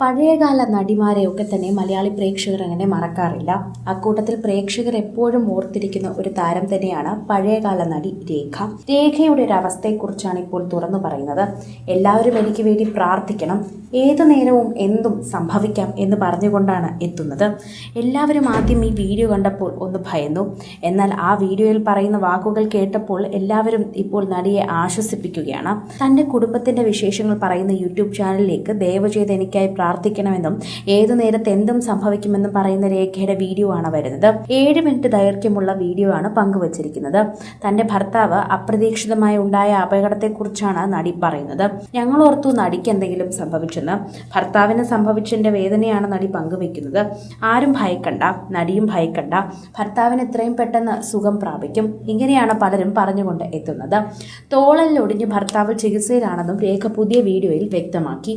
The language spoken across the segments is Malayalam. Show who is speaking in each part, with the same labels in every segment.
Speaker 1: പഴയകാല നടിമാരെയൊക്കെ തന്നെ മലയാളി പ്രേക്ഷകർ അങ്ങനെ മറക്കാറില്ല. അക്കൂട്ടത്തിൽ പ്രേക്ഷകർ എപ്പോഴും ഓർത്തിരിക്കുന്ന ഒരു താരം തന്നെയാണ് പഴയകാല നടി രേഖ. രേഖയുടെ ഒരു അവസ്ഥയെക്കുറിച്ചാണ് ഇപ്പോൾ തുറന്നു പറയുന്നത്. എല്ലാവരും എനിക്ക് വേണ്ടി പ്രാർത്ഥിക്കണം. ഏതു നേരവും എന്തും സംഭവിക്കാം എന്ന് പറഞ്ഞുകൊണ്ടാണ് എത്തുന്നത്. എല്ലാവരും ആദ്യം ഈ വീഡിയോ കണ്ടപ്പോൾ ഒന്ന് ഭയന്നു. എന്നാൽ ആ വീഡിയോയിൽ പറയുന്ന വാക്കുകൾ കേട്ടപ്പോൾ എല്ലാവരും ഇപ്പോൾ നടിയെ ആശ്വസിപ്പിക്കുകയാണ്. തന്റെ കുടുംബത്തിന്റെ വിശേഷങ്ങൾ പറയുന്ന യൂട്യൂബ് ചാനലിലേക്ക് ദയവ് ചെയ്ത് എനിക്കായി പ്രാർത്ഥിക്കണമെന്നും ഏതു നേരത്ത് എന്തും സംഭവിക്കുമെന്നും പറയുന്ന രേഖയുടെ വീഡിയോ ആണ് വരുന്നത്. ഏഴ് മിനിറ്റ് ദൈർഘ്യമുള്ള വീഡിയോ ആണ് പങ്കുവച്ചിരിക്കുന്നത്. തന്റെ ഭർത്താവ് അപ്രതീക്ഷിതമായി ഉണ്ടായ അപകടത്തെക്കുറിച്ചാണ് നടി പറയുന്നത്. ഞങ്ങൾ ഓർത്തു നടിക്ക് എന്തെങ്കിലും സംഭവിച്ചെന്ന്. ഭർത്താവിന് സംഭവിച്ചതിന്റെ വേദനയാണ് നടി പങ്കുവെക്കുന്നത് ആരും ഭയക്കണ്ട നടിയും ഭയക്കണ്ട. ഭർത്താവിന് ഇത്രയും പെട്ടെന്ന് സുഖം പ്രാപിക്കും. ഇങ്ങനെയാണ് പലരും പറഞ്ഞുകൊണ്ട് എത്തുന്നത്. തോളലിലൊടിഞ്ഞ് ഭർത്താവ് ചികിത്സയിലാണെന്നും രേഖ പുതിയ വീഡിയോയിൽ വ്യക്തമാക്കി.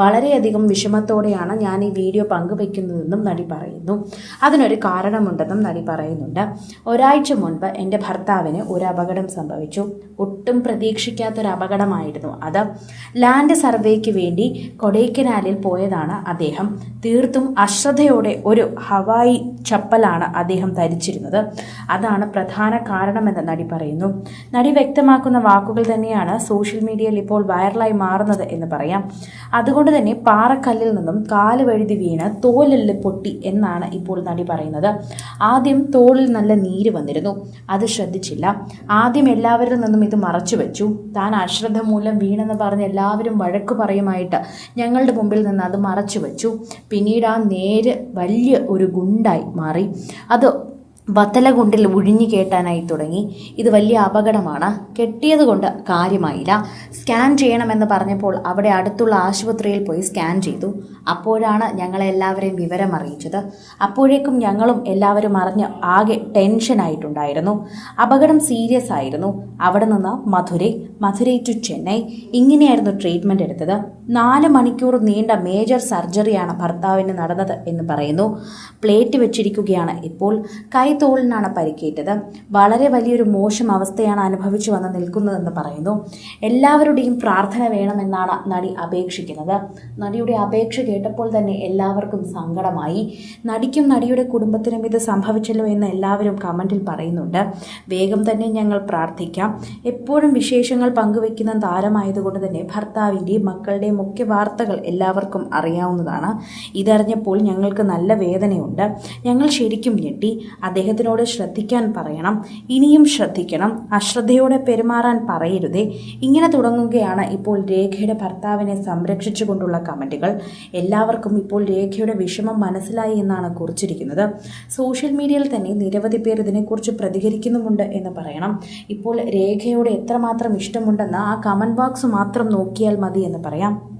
Speaker 1: വളരെയധികം വിഷമത്തോടെയാണ് ഞാൻ ഈ വീഡിയോ പങ്കുവെക്കുന്നതെന്നും നടി പറയുന്നു. അതിനൊരു കാരണമുണ്ടെന്നും നടി പറയുന്നുണ്ട്. ഒരാഴ്ച മുൻപ് എന്റെ ഭർത്താവിന് ഒരു അപകടം സംഭവിച്ചു. ഒട്ടും പ്രതീക്ഷിക്കാത്തൊരു അപകടമായിരുന്നു അത്. ലാൻഡ് സർവേക്ക് വേണ്ടി കൊടൈക്കനാലിൽ പോയതാണ് അദ്ദേഹം. തീർത്തും അശ്രദ്ധയോടെ ഒരു ഹവായി ചപ്പലാണ് അദ്ദേഹം ധരിച്ചിരുന്നത്. അതാണ് പ്രധാന കാരണമെന്ന് നടി പറയുന്നു. നടി വ്യക്തമാക്കുന്ന വാക്കുകൾ തന്നെയാണ് സോഷ്യൽ മീഡിയയിൽ ഇപ്പോൾ വൈറലായി മാറുന്നത് എന്ന് പറയാം. അതുകൊണ്ട് തന്നെ പാറക്കല്ലിൽ നിന്നും കാൽ വഴുതി വീണ് തോലിൽ പൊട്ടി എന്നാണ് ഇപ്പോൾ നടി പറയുന്നത്. ആദ്യം തോളിൽ നല്ല നീര് വന്നിരുന്നു. അത് ശ്രദ്ധിച്ചില്ല. ആദ്യം എല്ലാവരിൽ നിന്നും ഇത് മറച്ചു വെച്ചു. താൻ അശ്രദ്ധ മൂലം വീണെന്ന് പറഞ്ഞ് എല്ലാവരും വഴക്ക് പറയുമായിട്ട് ഞങ്ങളുടെ മുമ്പിൽ നിന്ന് അത് മറച്ചു വെച്ചു. പിന്നീട് ആ നേര് വലിയ ഒരു ഗുണ്ടായി മാറി. അത് വത്തലകുണ്ടിൽ ഉഴിഞ്ഞു കേട്ടാനായി തുടങ്ങി. ഇത് വലിയ അപകടമാണ്. കെട്ടിയത് കൊണ്ട് കാര്യമായില്ല. സ്കാൻ ചെയ്യണമെന്ന് പറഞ്ഞപ്പോൾ അവിടെ അടുത്തുള്ള ആശുപത്രിയിൽ പോയി സ്കാൻ ചെയ്തു. അപ്പോഴാണ് ഞങ്ങളെല്ലാവരെയും വിവരം അറിയിച്ചത്. അപ്പോഴേക്കും ഞങ്ങളും എല്ലാവരും അറിഞ്ഞ് ആകെ ടെൻഷനായിട്ടുണ്ടായിരുന്നു അപകടം സീരിയസ് ആയിരുന്നു. അവിടെ നിന്ന് മധുരൈ മധുരൈ ടു ചെന്നൈ. ഇങ്ങനെയായിരുന്നു ട്രീറ്റ്മെന്റ് എടുത്തത്. നാല് മണിക്കൂർ നീണ്ട മേജർ സർജറിയാണ് ഭർത്താവിന് നടന്നത് എന്ന് പറയുന്നു. പ്ലേറ്റ് വെച്ചിരിക്കുകയാണ് ഇപ്പോൾ. കൈത്തോളിനാണ് പരിക്കേറ്റത്. വളരെ വലിയൊരു മോശം അവസ്ഥയാണ് അനുഭവിച്ചു വന്ന് നിൽക്കുന്നതെന്ന് പറയുന്നു. എല്ലാവരുടെയും പ്രാർത്ഥന വേണമെന്നാണ് നടി അപേക്ഷിക്കുന്നത്. നടിയുടെ അപേക്ഷ കേട്ടപ്പോൾ തന്നെ എല്ലാവർക്കും സങ്കടമായി. നടിക്കും നടിയുടെ കുടുംബത്തിനും ഇത് സംഭവിച്ചല്ലോ എന്ന് എല്ലാവരും കമന്റിൽ പറയുന്നുണ്ട്. വേഗം തന്നെ ഞങ്ങൾ പ്രാർത്ഥിക്കാം. എപ്പോഴും വിശേഷങ്ങൾ പങ്കുവെക്കുന്ന താരമായതുകൊണ്ട് തന്നെ ഭർത്താവിന്റെയും മക്കളുടെയും മുഖ്യ വാർത്തകൾ എല്ലാവർക്കും അറിയാവുന്നതാണ്. ഇതറിഞ്ഞപ്പോൾ ഞങ്ങൾക്ക് നല്ല വേദനയുണ്ട്. ഞങ്ങൾ ശരിക്കും ഞെട്ടി. അദ്ദേഹത്തിനോട് ശ്രദ്ധിക്കാൻ പറയണം. ഇനിയും ശ്രദ്ധിക്കണം. അശ്രദ്ധയോടെ പെരുമാറാൻ പറയരുതേ. ഇങ്ങനെ തുടങ്ങുകയാണ് ഇപ്പോൾ രേഖയുടെ ഭർത്താവിനെ സംരക്ഷിച്ചുകൊണ്ടുള്ള കമന്റുകൾ എല്ലാവർക്കും ഇപ്പോൾ രേഖയുടെ വിഷമം മനസ്സിലായി എന്നാണ് കുറിച്ചിരിക്കുന്നത്. സോഷ്യൽ മീഡിയയിൽ തന്നെ നിരവധി പേർ ഇതിനെക്കുറിച്ച് പ്രതികരിക്കുന്നുമുണ്ട് എന്ന് പറയണം. ഇപ്പോൾ രേഖയോട് എത്രമാത്രം ഇഷ്ടമുണ്ടെന്ന് ആ കമന്റ് ബോക്സ് മാത്രം നോക്കിയാൽ മതി എന്ന് പറയാം.